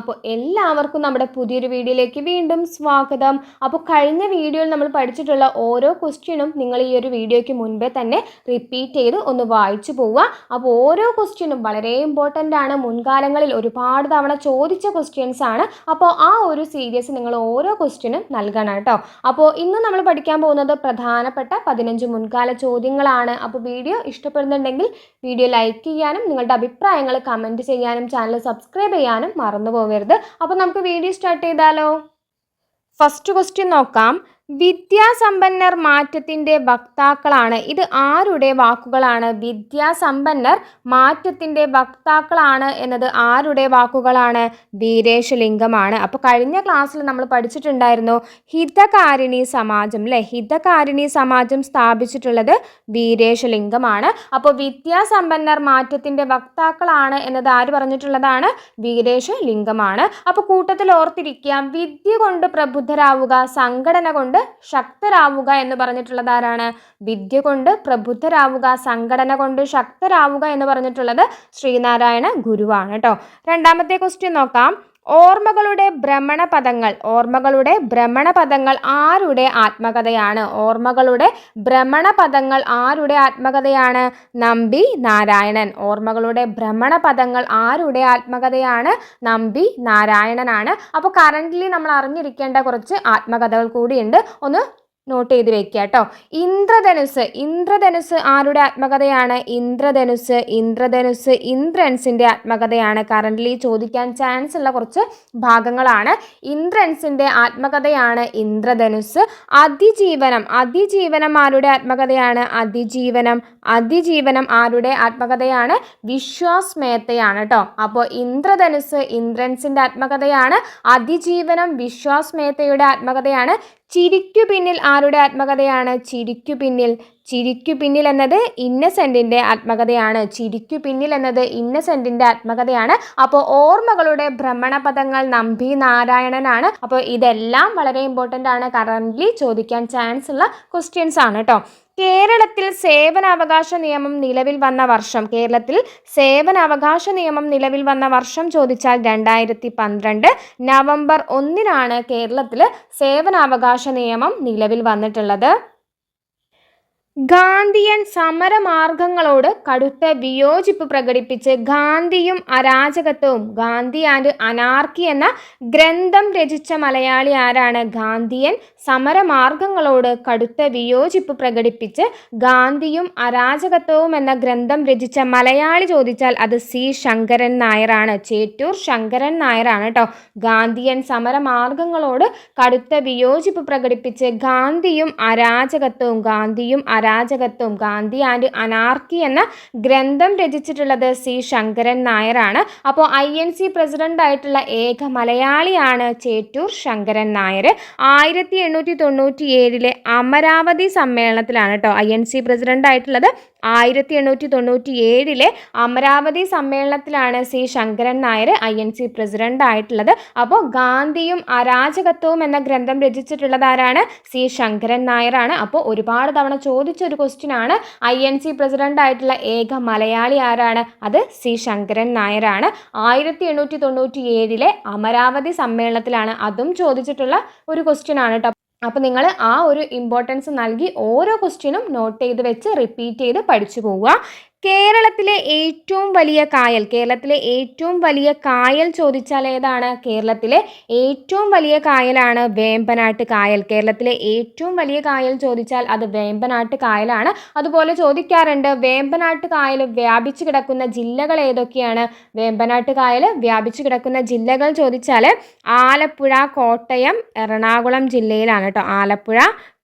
അപ്പോൾ എല്ലാവർക്കും നമ്മുടെ പുതിയൊരു വീഡിയോയിലേക്ക് വീണ്ടും സ്വാഗതം. അപ്പോൾ കഴിഞ്ഞ വീഡിയോയിൽ നമ്മൾ പഠിച്ചിട്ടുള്ള ഓരോ ക്വസ്റ്റ്യനും നിങ്ങൾ ഈ ഒരു വീഡിയോയ്ക്ക് മുൻപേ തന്നെ റിപ്പീറ്റ് ചെയ്ത് ഒന്ന് വായിച്ചു പോവുക. അപ്പോൾ ഓരോ ക്വസ്റ്റ്യനും വളരെ ഇമ്പോർട്ടന്റ് ആണ്. മുൻകാലങ്ങളിൽ ഒരുപാട് തവണ ചോദിച്ച ക്വസ്റ്റ്യൻസ് ആണ്. അപ്പോൾ ആ ഒരു സീരിയസ് നിങ്ങൾ ഓരോ ക്വസ്റ്റ്യനും നൽകണം കേട്ടോ. അപ്പോൾ ഇന്ന് നമ്മൾ പഠിക്കാൻ പോകുന്നത് പ്രധാനപ്പെട്ട പതിനഞ്ച് മുൻകാല ചോദ്യങ്ങളാണ്. അപ്പോൾ വീഡിയോ ഇഷ്ടപ്പെടുന്നുണ്ടെങ്കിൽ വീഡിയോ ലൈക്ക് ചെയ്യാനും നിങ്ങളുടെ അഭിപ്രായങ്ങൾ കമന്റ് ചെയ്യാനും ചാനൽ സബ്സ്ക്രൈബ് ചെയ്യാനും മറന്നു പോകരുത്. അപ്പോൾ നമുക്ക് വീഡിയോ സ്റ്റാർട്ട് ചെയ്താലോ? ഫസ്റ്റ് ക്വസ്റ്റ്യൻ നോക്കാം. വിദ്യാസമ്പന്നർ മാറ്റത്തിന്റെ വക്താക്കളാണ്. ഇത് ആരുടെ വാക്കുകളാണ്? വിദ്യാസമ്പന്നർ മാറ്റത്തിന്റെ വക്താക്കളാണ് എന്നത് ആരുടെ വാക്കുകളാണ്? വീരേശലിംഗമാണ്. അപ്പോൾ കഴിഞ്ഞ ക്ലാസ്സിൽ നമ്മൾ പഠിച്ചിട്ടുണ്ടായിരുന്നു ഹിതകാരിണി സമാജം അല്ലേ ഹിതകാരിണി സമാജം സ്ഥാപിച്ചിട്ടുള്ളത് വീരേശലിംഗമാണ്. അപ്പോൾ വിദ്യാസമ്പന്നർ മാറ്റത്തിന്റെ വക്താക്കളാണ് എന്നത് ആര് പറഞ്ഞിട്ടുള്ളതാണ്? വീരേശലിംഗമാണ്. അപ്പോൾ കൂട്ടത്തിൽ ഓർത്തിരിക്കാം വിദ്യ കൊണ്ട് പ്രബുദ്ധരാവുക സംഘടന കൊണ്ട് ശക്തരാവുക എന്ന് പറഞ്ഞിട്ടുള്ളത് ആരാണ്? വിദ്യ കൊണ്ട് പ്രബുദ്ധരാവുക സംഘടന കൊണ്ട് ശക്തരാവുക എന്ന് പറഞ്ഞിട്ടുള്ളത് ശ്രീനാരായണ ഗുരുവാണ് കേട്ടോ. രണ്ടാമത്തെ ക്വസ്റ്റ്യൻ നോക്കാം. ഓർമ്മകളുടെ ഭ്രമണപദങ്ങൾ ഓർമ്മകളുടെ ഭ്രമണപദങ്ങൾ ആരുടെ ആത്മകഥയാണ്? ഓർമ്മകളുടെ ഭ്രമണപദങ്ങൾ ആരുടെ ആത്മകഥയാണ്? നമ്പി നാരായണൻ. ഓർമ്മകളുടെ ഭ്രമണപദങ്ങൾ ആരുടെ ആത്മകഥയാണ്? നമ്പി നാരായണനാണ്. അപ്പോൾ കറന്റ്ലി നമ്മൾ അറിഞ്ഞിരിക്കേണ്ട കുറച്ച് ആത്മകഥകൾ കൂടിയുണ്ട്. ഒന്ന് നോട്ട് ചെയ്ത് വെക്കുക കേട്ടോ ഇന്ദ്രധനുസ് ഇന്ദ്രധനുസ് ആരുടെ ആത്മകഥയാണ്? ഇന്ദ്രധനുസ് ഇന്ദ്രധനുസ് ഇന്ദ്രൻസിന്റെ ആത്മകഥയാണ്. കറന്റ്ലി ചോദിക്കാൻ ചാൻസ് ഉള്ള കുറച്ച് ഭാഗങ്ങളാണ്. ഇന്ദ്രൻസിന്റെ ആത്മകഥയാണ് ഇന്ദ്രധനുസ്. അതിജീവനം അതിജീവനം ആരുടെ ആത്മകഥയാണ്? അതിജീവനം അതിജീവനം ആരുടെ ആത്മകഥയാണ്? വിശ്വാസ് മേത്തയാണ് കേട്ടോ അപ്പോൾ ഇന്ദ്രധനുസ് ഇന്ദ്രൻസിന്റെ ആത്മകഥയാണ്. അതിജീവനം വിശ്വാസ് മേത്തയുടെ ആത്മകഥയാണ്. ചിരിക്കു പിന്നിൽ ആരുടെ ആത്മകഥയാണ്? ചിരിക്കു പിന്നിൽ. ചിരിക്കു പിന്നിൽ എന്നത് ഇന്നസെന്റിന്റെ ആത്മകഥയാണ്. ചിരിക്കു പിന്നിൽ എന്നത് ഇന്നസെന്റിന്റെ ആത്മകഥയാണ്. അപ്പോൾ ഓർമ്മകളുടെ ഭ്രമണപഥങ്ങൾ നമ്പി നാരായണനാണ്. അപ്പോൾ ഇതെല്ലാം വളരെ ഇമ്പോർട്ടന്റ് ആണ്. കറന്റ്ലി ചോദിക്കാൻ ചാൻസ് ഉള്ള ക്വസ്റ്റ്യൻസ് ആണ് കേട്ടോ കേരളത്തിൽ സേവനാവകാശ നിയമം നിലവിൽ വന്ന വർഷം കേരളത്തിൽ സേവനാവകാശ നിയമം നിലവിൽ വന്ന വർഷം ചോദിച്ചാൽ രണ്ടായിരത്തി പന്ത്രണ്ട് നവംബർ ഒന്നിനാണ് കേരളത്തിൽ സേവനാവകാശ നിയമം നിലവിൽ വന്നിട്ടുള്ളത്. ഗാന്ധിയൻ സമരമാർഗങ്ങളോട് കടുത്ത വിയോജിപ്പ് പ്രകടിപ്പിച്ച് ഗാന്ധിയും അരാജകത്വവും ഗാന്ധി ആൻഡ് അനാർക്കി എന്ന ഗ്രന്ഥം രചിച്ച മലയാളി ആരാണ്? ഗാന്ധിയൻ സമരമാർഗങ്ങളോട് കടുത്ത വിയോജിപ്പ് പ്രകടിപ്പിച്ച് ഗാന്ധിയും അരാജകത്വവും എന്ന ഗ്രന്ഥം രചിച്ച മലയാളി ചോദിച്ചാൽ അത് സി. ശങ്കരൻ നായരാണ്. ചേറ്റൂർ ശങ്കരൻ നായരാണ് കേട്ടോ ഗാന്ധിയൻ സമരമാർഗങ്ങളോട് കടുത്ത വിയോജിപ്പ് പ്രകടിപ്പിച്ച് ഗാന്ധിയും അരാജകത്വവും ഗാന്ധിയും അരാജകത്വം. ഗാന്ധി ആൻഡ് അനാർക്കി എന്ന ഗ്രന്ഥം രചിച്ചിട്ടുള്ളത് സി ശങ്കരൻ നായരാണ്. അപ്പോൾ ഐ എൻ സി പ്രസിഡന്റ് ആയിട്ടുള്ള ഏക മലയാളിയാണ് ചേറ്റൂർ ശങ്കരൻ നായർ. ആയിരത്തി എണ്ണൂറ്റി തൊണ്ണൂറ്റി ഏഴിലെ അമരാവതി സമ്മേളനത്തിലാണ് കേട്ടോ ഐ എൻ സി പ്രസിഡന്റ് ആയിട്ടുള്ളത് ആയിരത്തി എണ്ണൂറ്റി തൊണ്ണൂറ്റി ഏഴിലെ അമരാവതി സമ്മേളനത്തിലാണ് C Sankaran Nair I N C president ആയിട്ടുള്ളത്. അപ്പോൾ ഗാന്ധിയും അരാജകത്വവും എന്ന ഗ്രന്ഥം രചിച്ചിട്ടുള്ളത് ആരാണ്? സി ശങ്കരൻ നായരാണ്. അപ്പോൾ ഒരുപാട് തവണ ചോദിച്ച ഒരു ക്വസ്റ്റ്യൻ ആണ്. ഐ എൻ സി പ്രസിഡന്റ് ആയിട്ടുള്ള ഏക മലയാളി ആരാണ്? അത് സി ശങ്കരൻ നായരാണ്. ആയിരത്തി എണ്ണൂറ്റി തൊണ്ണൂറ്റി ഏഴിലെ അമരാവതി സമ്മേളനത്തിലാണ് അതും ചോദിച്ചിട്ടുള്ള ഒരു ക്വസ്റ്റ്യൻ ആണ് കേട്ടോ അപ്പോൾ നിങ്ങൾ ആ ഒരു ഇമ്പോർട്ടൻസ് നൽകി ഓരോ ക്വസ്റ്റ്യനും നോട്ട് ചെയ്ത് വെച്ച് റിപ്പീറ്റ് ചെയ്ത് പഠിച്ചു പോവുക. കേരളത്തിലെ ഏറ്റവും വലിയ കായൽ കേരളത്തിലെ ഏറ്റവും വലിയ കായൽ ചോദിച്ചാൽ ഏതാണ്? കേരളത്തിലെ ഏറ്റവും വലിയ കായലാണ് വേമ്പനാട്ട് കായൽ. കേരളത്തിലെ ഏറ്റവും വലിയ കായൽ ചോദിച്ചാൽ അത് വേമ്പനാട്ട് കായലാണ്. അതുപോലെ ചോദിക്കാറുണ്ട് വേമ്പനാട്ട് കായൽ വ്യാപിച്ചു കിടക്കുന്ന ജില്ലകൾ ഏതൊക്കെയാണ്? വേമ്പനാട്ട് കായൽ വ്യാപിച്ചു കിടക്കുന്ന ജില്ലകൾ ചോദിച്ചാൽ ആലപ്പുഴ കോട്ടയം എറണാകുളം ജില്ലയിലാണ് കേട്ടോ. ആലപ്പുഴ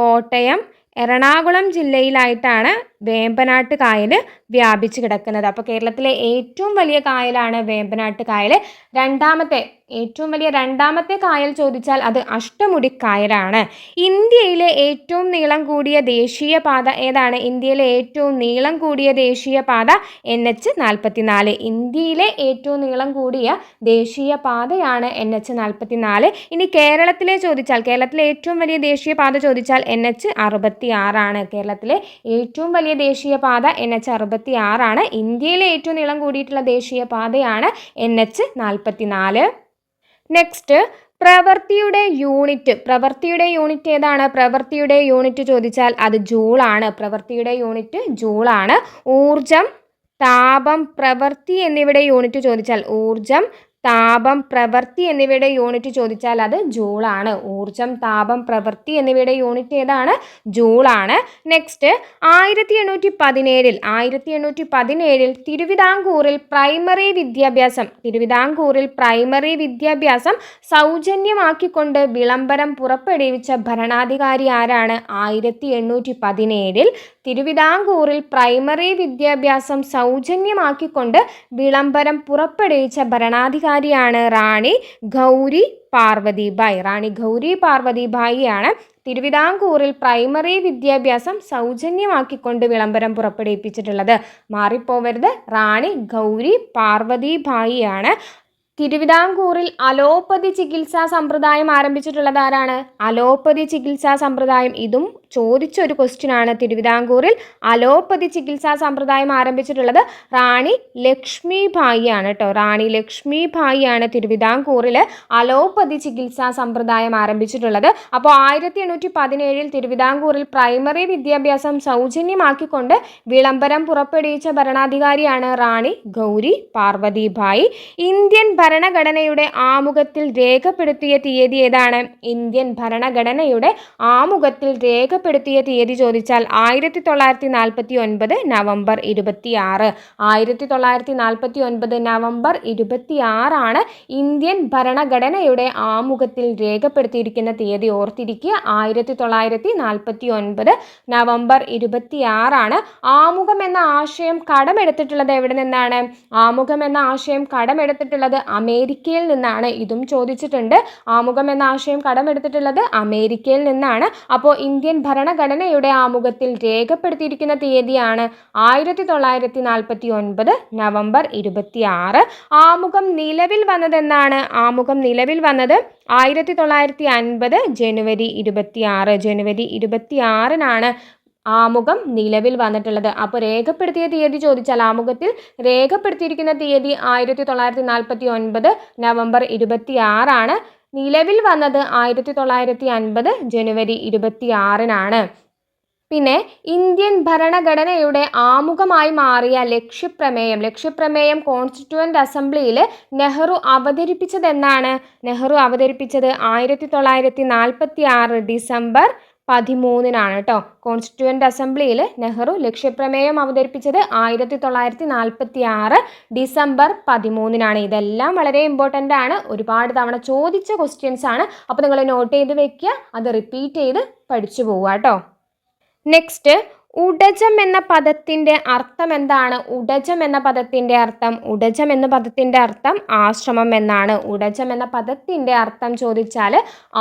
കോട്ടയം എറണാകുളം ജില്ലയിലായിട്ടാണ് വേമ്പനാട്ട് കായൽ വ്യാപിച്ച് കിടക്കുന്നത്. അപ്പോൾ കേരളത്തിലെ ഏറ്റവും വലിയ കായലാണ് വേമ്പനാട്ട് കായൽ രണ്ടാമത്തെ ഏറ്റവും വലിയ രണ്ടാമത്തെ കായൽ ചോദിച്ചാൽ അത് അഷ്ടമുടി കായലാണ്. ഇന്ത്യയിലെ ഏറ്റവും നീളം കൂടിയ ദേശീയ പാത ഏതാണ്? ഇന്ത്യയിലെ ഏറ്റവും നീളം കൂടിയ ദേശീയ പാത എൻ എച്ച് നാൽപ്പത്തിനാല് ഇന്ത്യയിലെ ഏറ്റവും നീളം കൂടിയ ദേശീയ പാതയാണ് എൻ എച്ച് നാൽപ്പത്തിനാല് ഇനി കേരളത്തിലെ ചോദിച്ചാൽ കേരളത്തിലെ ഏറ്റവും വലിയ ദേശീയ പാത ചോദിച്ചാൽ എൻ എച്ച് അറുപത്തി ആറാണ് കേരളത്തിലെ ഏറ്റവും വലിയ ദേശീയപാത എൻ എച്ച് അറുപത്തി ആറാണ് ഇന്ത്യയിലെ ഏറ്റവും നീളം കൂടിയിട്ടുള്ള ദേശീയപാതയാണ് എൻ എച്ച് നാൽപ്പത്തി നാല് നെക്സ്റ്റ് പ്രവൃത്തിയുടെ യൂണിറ്റ് പ്രവൃത്തിയുടെ യൂണിറ്റ് ഏതാണ്? പ്രവൃത്തിയുടെ യൂണിറ്റ് ചോദിച്ചാൽ അത് ജൂളാണ് പ്രവൃത്തിയുടെ യൂണിറ്റ് ജൂളാണ് ഊർജം താപം പ്രവൃത്തി എന്നിവയുടെ യൂണിറ്റ് ചോദിച്ചാൽ ഊർജം താപം പ്രവൃത്തി എന്നിവയുടെ യൂണിറ്റ് ചോദിച്ചാൽ അത് ജൂളാണ് ഊർജം താപം പ്രവൃത്തി എന്നിവയുടെ യൂണിറ്റ് ഏതാണ്? ജൂളാണ് നെക്സ്റ്റ് ആയിരത്തി എണ്ണൂറ്റി പതിനേഴിൽ ആയിരത്തി എണ്ണൂറ്റി പതിനേഴിൽ തിരുവിതാംകൂറിൽ പ്രൈമറി വിദ്യാഭ്യാസം തിരുവിതാംകൂറിൽ പ്രൈമറി വിദ്യാഭ്യാസം സൗജന്യമാക്കിക്കൊണ്ട് വിളംബരം പുറപ്പെടുവിച്ച ഭരണാധികാരി ആരാണ്? ആയിരത്തി എണ്ണൂറ്റി പതിനേഴിൽ തിരുവിതാംകൂറിൽ പ്രൈമറി വിദ്യാഭ്യാസം സൗജന്യമാക്കിക്കൊണ്ട് വിളംബരം പുറപ്പെടുവിച്ച ഭരണാധികാരിയാണ് റാണി ഗൗരി പാർവതിബായ്. റാണി ഗൗരി പാർവതിബായിയാണ് തിരുവിതാംകൂറിൽ പ്രൈമറി വിദ്യാഭ്യാസം സൗജന്യമാക്കിക്കൊണ്ട് വിളംബരം പുറപ്പെടുവിപ്പിച്ചിട്ടുള്ളത്. മാറിപ്പോവരുത്. റാണി ഗൗരി പാർവതിബായിയാണ് തിരുവിതാംകൂറിൽ അലോപ്പതി ചികിത്സാ സമ്പ്രദായം ആരംഭിച്ചിട്ടുള്ളത് ആരാണ്? അലോപ്പതി ചികിത്സാ സമ്പ്രദായം. ഇതും ചോദിച്ചൊരു ക്വസ്റ്റ്യൻ ആണ് തിരുവിതാംകൂറിൽ അലോപ്പതി ചികിത്സാ സമ്പ്രദായം ആരംഭിച്ചിട്ടുള്ളത് റാണി ലക്ഷ്മി ഭായിയാണ് കേട്ടോ. റാണി ലക്ഷ്മി ഭായിയാണ് തിരുവിതാംകൂറിൽ അലോപ്പതി ചികിത്സാ സമ്പ്രദായം ആരംഭിച്ചിട്ടുള്ളത്. അപ്പോൾ ആയിരത്തി എണ്ണൂറ്റി പതിനേഴിൽ തിരുവിതാംകൂറിൽ പ്രൈമറി വിദ്യാഭ്യാസം സൗജന്യമാക്കിക്കൊണ്ട് വിളംബരം പുറപ്പെടുവിച്ച ഭരണാധികാരിയാണ് റാണി ഗൗരി പാർവതി ഭായി ഇന്ത്യൻ ഭരണഘടനയുടെ ആമുഖത്തിൽ രേഖപ്പെടുത്തിയ തീയതി ഏതാണ്? ഇന്ത്യൻ ഭരണഘടനയുടെ ആമുഖത്തിൽ രേഖപ്പെടുത്തിയ തീയതി ചോദിച്ചാൽ ആയിരത്തി തൊള്ളായിരത്തി നാൽപ്പത്തി ഒൻപത് നവംബർ ഇരുപത്തി ആറ് ആയിരത്തി തൊള്ളായിരത്തി നാൽപ്പത്തി ഒൻപത് നവംബർ ഇരുപത്തി ആറാണ് ഇന്ത്യൻ ഭരണഘടനയുടെ ആമുഖത്തിൽ രേഖപ്പെടുത്തിയിരിക്കുന്ന തീയതി. ഓർത്തിരിക്കുക ആയിരത്തി തൊള്ളായിരത്തി നാൽപ്പത്തി ഒൻപത് നവംബർ ഇരുപത്തി ആറാണ് ആമുഖം എന്ന ആശയം കടമെടുത്തിട്ടുള്ളത് എവിടെ നിന്നാണ്? ആമുഖം എന്ന ആശയം കടമെടുത്തിട്ടുള്ളത് അമേരിക്കയിൽ നിന്നാണ്. ഇതും ചോദിച്ചിട്ടുണ്ട്. ആമുഖം എന്ന ആശയം കടമെടുത്തിട്ടുള്ളത് അമേരിക്കയിൽ നിന്നാണ്. അപ്പോൾ ഇന്ത്യൻ ഭരണഘടനയുടെ ആമുഖത്തിൽ രേഖപ്പെടുത്തിയിരിക്കുന്ന തീയതിയാണ് ആയിരത്തി തൊള്ളായിരത്തി നാൽപ്പത്തി ഒൻപത് നവംബർ ഇരുപത്തി ആറ് ആമുഖം നിലവിൽ വന്നതെന്നാണ് ആമുഖം നിലവിൽ വന്നത്. ആയിരത്തി തൊള്ളായിരത്തി അൻപത് ജനുവരി ഇരുപത്തി ആറ് ജനുവരി ഇരുപത്തി ആറിനാണ് ആമുഖം നിലവിൽ വന്നിട്ടുള്ളത്. അപ്പോൾ രേഖപ്പെടുത്തിയ തീയതി ചോദിച്ചാൽ ആമുഖത്തിൽ രേഖപ്പെടുത്തിയിരിക്കുന്ന തീയതി ആയിരത്തി തൊള്ളായിരത്തി നാൽപ്പത്തി ഒൻപത് നവംബർ ഇരുപത്തി ആറാണ് നിലവിൽ വന്നത് ആയിരത്തി തൊള്ളായിരത്തി അൻപത് ജനുവരി ഇരുപത്തി ആറിനാണ് പിന്നെ ഇന്ത്യൻ ഭരണഘടനയുടെ ആമുഖമായി മാറിയ ലക്ഷ്യപ്രമേയം ലക്ഷ്യപ്രമേയം കോൺസ്റ്റിറ്റ്യൂവന്റ് അസംബ്ലിയിൽ നെഹ്റു അവതരിപ്പിച്ചതെന്നാണ്. നെഹ്റു അവതരിപ്പിച്ചത് ആയിരത്തി തൊള്ളായിരത്തി നാൽപ്പത്തി ആറ് ഡിസംബർ പതിമൂന്നിനാണ് കേട്ടോ. കോൺസ്റ്റിറ്റ്യൂവന്റ് അസംബ്ലിയിൽ നെഹ്റു ലക്ഷ്യപ്രമേയം അവതരിപ്പിച്ചത് ആയിരത്തി തൊള്ളായിരത്തി നാൽപ്പത്തി ആറ് ഡിസംബർ പതിമൂന്നിനാണ്. ഇതെല്ലാം വളരെ ഇമ്പോർട്ടന്റ് ആണ്. ഒരുപാട് തവണ ചോദിച്ച ക്വസ്റ്റ്യൻസ് ആണ്. അപ്പോൾ നിങ്ങൾ നോട്ട് ചെയ്ത് വെക്കുക അത് റിപ്പീറ്റ് ചെയ്ത് പഠിച്ചു പോവുക കേട്ടോ. നെക്സ്റ്റ് ഉടജം എന്ന പദത്തിന്റെ അർത്ഥം എന്താണ്? ഉടജം എന്ന പദത്തിന്റെ അർത്ഥം ഉടജം എന്ന പദത്തിന്റെ അർത്ഥം ആശ്രമം എന്നാണ്. ഉടജം എന്ന പദത്തിന്റെ അർത്ഥം ചോദിച്ചാൽ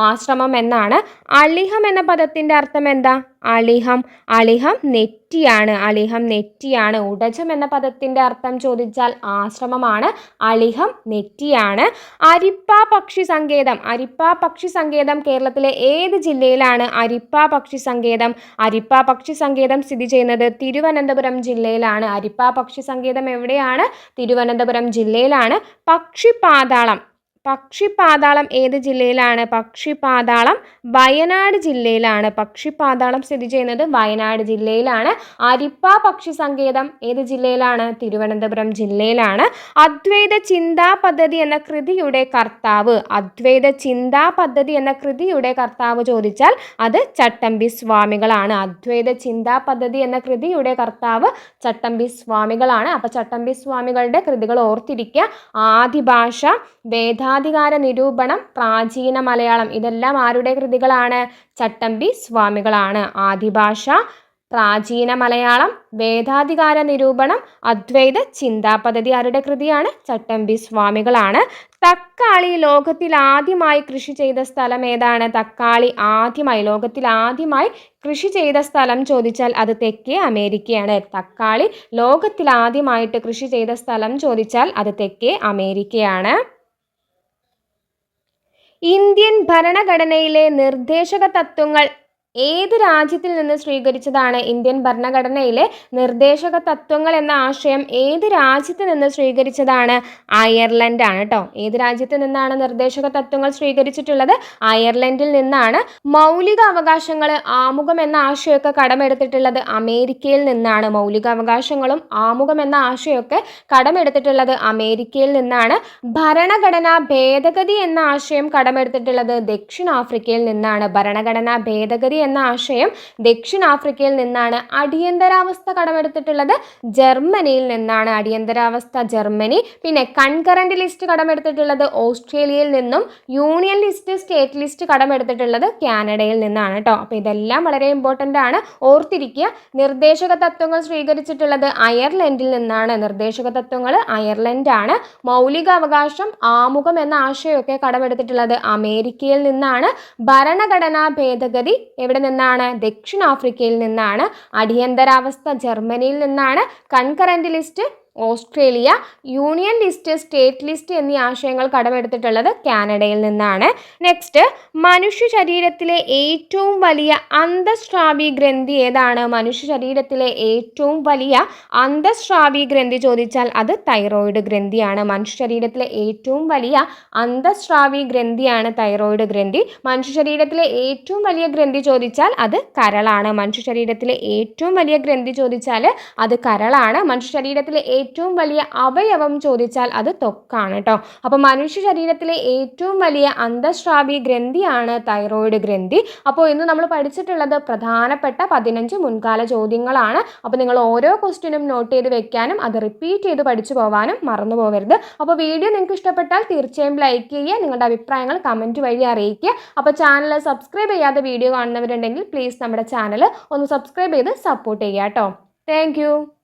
ആശ്രമം എന്നാണ്. അളിഹം എന്ന പദത്തിന്റെ അർത്ഥം എന്താ? അളിഹം. അളിഹം നെറ്റിയാണ്. അളിഹം നെറ്റിയാണ്. ഉടജം എന്ന പദത്തിന്റെ അർത്ഥം ചോദിച്ചാൽ ആശ്രമമാണ്. അളിഹം നെറ്റിയാണ്. അരിപ്പ പക്ഷി സങ്കേതം. അരിപ്പ പക്ഷി സങ്കേതം കേരളത്തിലെ ഏത് ജില്ലയിലാണ് അരിപ്പ പക്ഷി സങ്കേതം? അരിപ്പ പക്ഷി സങ്കേതം സ്ഥിതി ചെയ്യുന്നത് തിരുവനന്തപുരം ജില്ലയിലാണ്. അരിപ്പ പക്ഷി സങ്കേതം എവിടെയാണ്? തിരുവനന്തപുരം ജില്ലയിലാണ്. പക്ഷിപാതാളം. പക്ഷിപാതാളം ഏത് ജില്ലയിലാണ്? പക്ഷിപാതാളം വയനാട് ജില്ലയിലാണ്. പക്ഷിപാതാളം സ്ഥിതി ചെയ്യുന്നത് വയനാട് ജില്ലയിലാണ്. അരിപ്പ പക്ഷി സങ്കേതം ഏത് ജില്ലയിലാണ്? തിരുവനന്തപുരം ജില്ലയിലാണ്. അദ്വൈത ചിന്താ പദ്ധതി എന്ന കൃതിയുടെ കർത്താവ്. അദ്വൈത ചിന്താ പദ്ധതി എന്ന കൃതിയുടെ കർത്താവ് ചോദിച്ചാൽ അത് ചട്ടമ്പി സ്വാമികളാണ്. അദ്വൈത ചിന്താ പദ്ധതി എന്ന കൃതിയുടെ കർത്താവ് ചട്ടമ്പി സ്വാമികളാണ്. അപ്പോൾ ചട്ടമ്പി സ്വാമികളുടെ കൃതികൾ ഓർത്തിരിക്കുക. ആദിഭാഷ വേദാധികാര നിരൂപണം പ്രാചീന മലയാളം ഇതെല്ലാം ആരുടെ കൃതികളാണ്? ചട്ടമ്പി സ്വാമികളാണ്. ആദിഭാഷ പ്രാചീന മലയാളം വേദാധികാര നിരൂപണം അദ്വൈത ചിന്താ പദ്ധതി ആരുടെ കൃതിയാണ്? ചട്ടമ്പി സ്വാമികളാണ്. തക്കാളി ലോകത്തിൽ ആദ്യമായി കൃഷി ചെയ്ത സ്ഥലം ഏതാണ്? തക്കാളി ആദ്യമായി ലോകത്തിൽ ആദ്യമായി കൃഷി ചെയ്ത സ്ഥലം ചോദിച്ചാൽ അത് തെക്കേ അമേരിക്കയാണ്. തക്കാളി ലോകത്തിൽ ആദ്യമായിട്ട് കൃഷി ചെയ്ത സ്ഥലം ചോദിച്ചാൽ അത് തെക്കേ അമേരിക്കയാണ്. ഇന്ത്യൻ ഭരണഘടനയിലെ നിർദ്ദേശക തത്വങ്ങൾ ഏത് രാജ്യത്തിൽ നിന്ന് സ്വീകരിച്ചതാണ് ഇന്ത്യൻ ഭരണഘടനയിലെ നിർദ്ദേശക തത്വങ്ങൾ എന്ന ആശയം ഏത് രാജ്യത്ത് നിന്ന് സ്വീകരിച്ചതാണ് അയർലൻഡ് ആണ് കേട്ടോ ഏത് രാജ്യത്ത് നിന്നാണ് നിർദ്ദേശക തത്വങ്ങൾ സ്വീകരിച്ചിട്ടുള്ളത്? അയർലൻഡിൽ നിന്നാണ്. മൗലിക അവകാശങ്ങൾ ആമുഖം എന്ന ആശയമൊക്കെ കടമെടുത്തിട്ടുള്ളത് അമേരിക്കയിൽ നിന്നാണ്. മൗലിക അവകാശങ്ങളും ആമുഖം എന്ന ആശയമൊക്കെ കടമെടുത്തിട്ടുള്ളത് അമേരിക്കയിൽ നിന്നാണ്. ഭരണഘടനാ ഭേദഗതി എന്ന ആശയം കടമെടുത്തിട്ടുള്ളത് ദക്ഷിണാഫ്രിക്കയിൽ നിന്നാണ്. ഭരണഘടനാ ഭേദഗതി എന്ന ആശയം ദക്ഷിണാഫ്രിക്കയിൽ നിന്നാണ് അടിയന്തരാവസ്ഥ കടമെടുത്തിട്ടുള്ളത്. ജർമ്മനിയിൽ നിന്നാണ് അടിയന്തരാവസ്ഥ ജർമ്മനി. പിന്നെ കൺകറന്റ് ലിസ്റ്റ് കടമെടുത്തിട്ടുള്ളത് ഓസ്ട്രേലിയയിൽ നിന്നും. യൂണിയൻ ലിസ്റ്റ് സ്റ്റേറ്റ് ലിസ്റ്റ് കടമെടുത്തിട്ടുള്ളത് കാനഡയിൽ നിന്നാണ് കേട്ടോ അപ്പോൾ ഇതെല്ലാം വളരെ ഇമ്പോർട്ടന്റ് ആണ്. ഓർത്തിരിക്കുക നിർദ്ദേശക തത്വങ്ങൾ സ്വീകരിച്ചിട്ടുള്ളത് അയർലൻഡിൽ നിന്നാണ്. നിർദ്ദേശക തത്വങ്ങൾ അയർലൻഡാണ് മൗലിക അവകാശം ആമുഖം എന്ന ആശയമൊക്കെ കടമെടുത്തിട്ടുള്ളത് അമേരിക്കയിൽ നിന്നാണ്. ഭരണഘടനാ ഭേദഗതി എവിടെ നിന്നാണ് ദക്ഷിണാഫ്രിക്കയിൽ നിന്നാണ് അടിയന്തരാവസ്ഥ ജർമ്മനിയിൽ നിന്നാണ്. Concurrent list Australia union list state list എന്നീ ആശയങ്ങൾ കടമെടുത്തിട്ടുള്ളത് കാനഡയിൽ നിന്നാണ്. നെക്സ്റ്റ് മനുഷ്യ ശരീരത്തിലെ ഏറ്റവും വലിയ അന്തസ്രാവി ഗ്രന്ഥി ഏതാണ്? മനുഷ്യ ശരീരത്തിലെ ഏറ്റവും വലിയ അന്തസ്രാവി ഗ്രന്ഥി ചോദിച്ചാൽ അത് തൈറോയിഡ് ഗ്രന്ഥിയാണ്. മനുഷ്യ ശരീരത്തിലെ ഏറ്റവും വലിയ അന്തസ്രാവി ഗ്രന്ഥിയാണ് തൈറോയിഡ് ഗ്രന്ഥി. മനുഷ്യ ശരീരത്തിലെ ഏറ്റവും വലിയ ഗ്രന്ഥി ചോദിച്ചാൽ അത് കരളാണ്. മനുഷ്യ ശരീരത്തിലെ ഏറ്റവും വലിയ ഗ്രന്ഥി ചോദിച്ചാൽ അത് കരളാണ്. മനുഷ്യ ശരീരത്തിലെ ഏറ്റവും വലിയ അവയവം ചോദിച്ചാൽ അത് തൊക്കാണ് കേട്ടോ അപ്പോൾ മനുഷ്യ ശരീരത്തിലെ ഏറ്റവും വലിയ അന്തസ്രാവി ഗ്രന്ഥിയാണ് തൈറോയിഡ് ഗ്രന്ഥി. അപ്പോൾ ഇന്ന് നമ്മൾ പഠിച്ചിട്ടുള്ളത് പ്രധാനപ്പെട്ട പതിനഞ്ച് മുൻകാല ചോദ്യങ്ങളാണ്. അപ്പോൾ നിങ്ങൾ ഓരോ ക്വസ്റ്റ്യനും നോട്ട് ചെയ്ത് വെക്കാനും അത് റിപ്പീറ്റ് ചെയ്ത് പഠിച്ചു പോകാനും മറന്നു പോകരുത് അപ്പോൾ വീഡിയോ നിങ്ങൾക്ക് ഇഷ്ടപ്പെട്ടാൽ തീർച്ചയായും ലൈക്ക് ചെയ്യുക നിങ്ങളുടെ അഭിപ്രായങ്ങൾ കമന്റ് വഴി അറിയിക്കുക. അപ്പോൾ ചാനൽ സബ്സ്ക്രൈബ് ചെയ്യാതെ വീഡിയോ കാണുന്നവരുണ്ടെങ്കിൽ പ്ലീസ് നമ്മുടെ ചാനൽ ഒന്ന് സബ്സ്ക്രൈബ് ചെയ്ത് സപ്പോർട്ട് ചെയ്യുക കേട്ടോ താങ്ക്